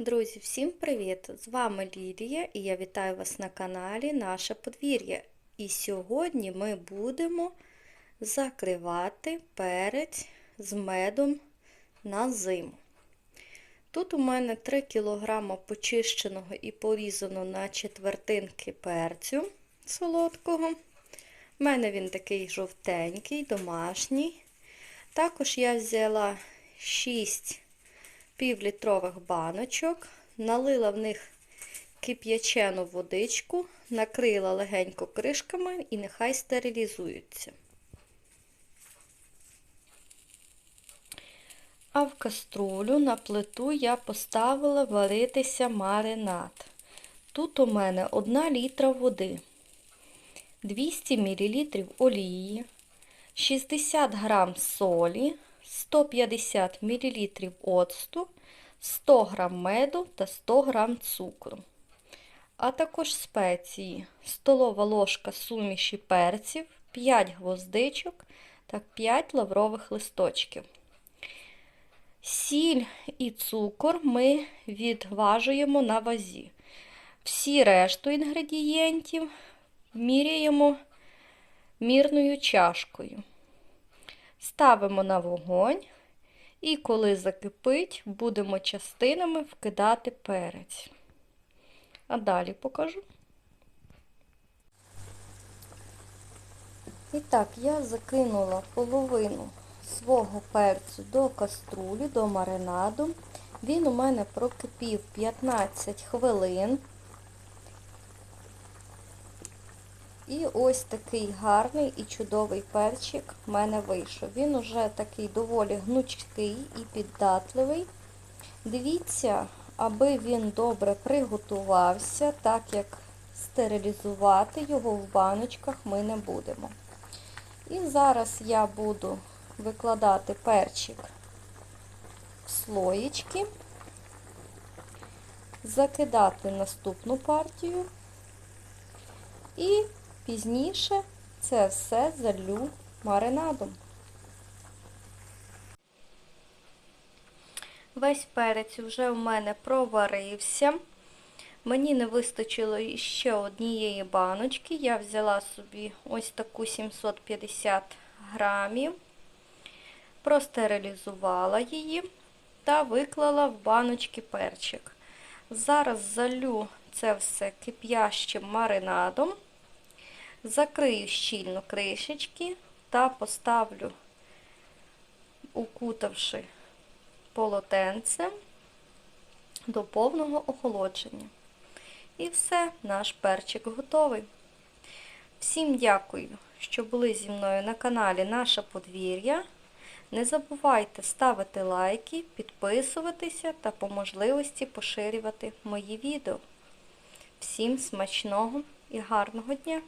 Друзі, всім привіт! З вами Лілія і я вітаю вас на каналі Наше подвір'я. І сьогодні ми будемо закривати перець з медом на зиму. Тут у мене 3 кг почищеного і порізаного на четвертинки перцю солодкого. У мене він такий жовтенький, домашній. Також я взяла 6 півлітрових баночок, налила в них кип'ячену водичку, накрила легенько кришками і нехай стерилізуються. А в каструлю на плиту я поставила варитися маринад. Тут у мене 1 літра води, 200 мл олії, 60 г солі, 150 мл оцту, 100 г меду та 100 г цукру. А також спеції, столова ложка суміші перців, 5 гвоздичок та 5 лаврових листочків. Сіль і цукор ми відважуємо на вазі. Всі решту інгредієнтів міряємо мірною чашкою. Ставимо на вогонь і коли закипить, будемо частинами вкидати перець. А далі покажу. І так, я закинула половину свого перцю до каструлі, до маринаду. Він у мене прокипів 15 хвилин. І ось такий гарний і чудовий перчик в мене вийшов. Він уже такий доволі гнучкий і піддатливий. Дивіться, аби він добре приготувався, так як стерилізувати його в баночках ми не будемо. І зараз я буду викладати перчик в слоєчки, закидати наступну партію і Пізніше це все залю маринадом. Весь перець вже в мене проварився. Мені не вистачило ще однієї баночки. Я взяла собі ось таку 750 грамів, простерилізувала її та виклала в баночки перчик. Зараз залю це все кип'ящим маринадом. Закрию щільно кришечки та поставлю, укутавши полотенцем до повного охолодження. І все, наш перчик готовий. Всім дякую, що були зі мною на каналі Наше подвір'я. Не забувайте ставити лайки, підписуватися та по можливості поширювати мої відео. Всім смачного і гарного дня!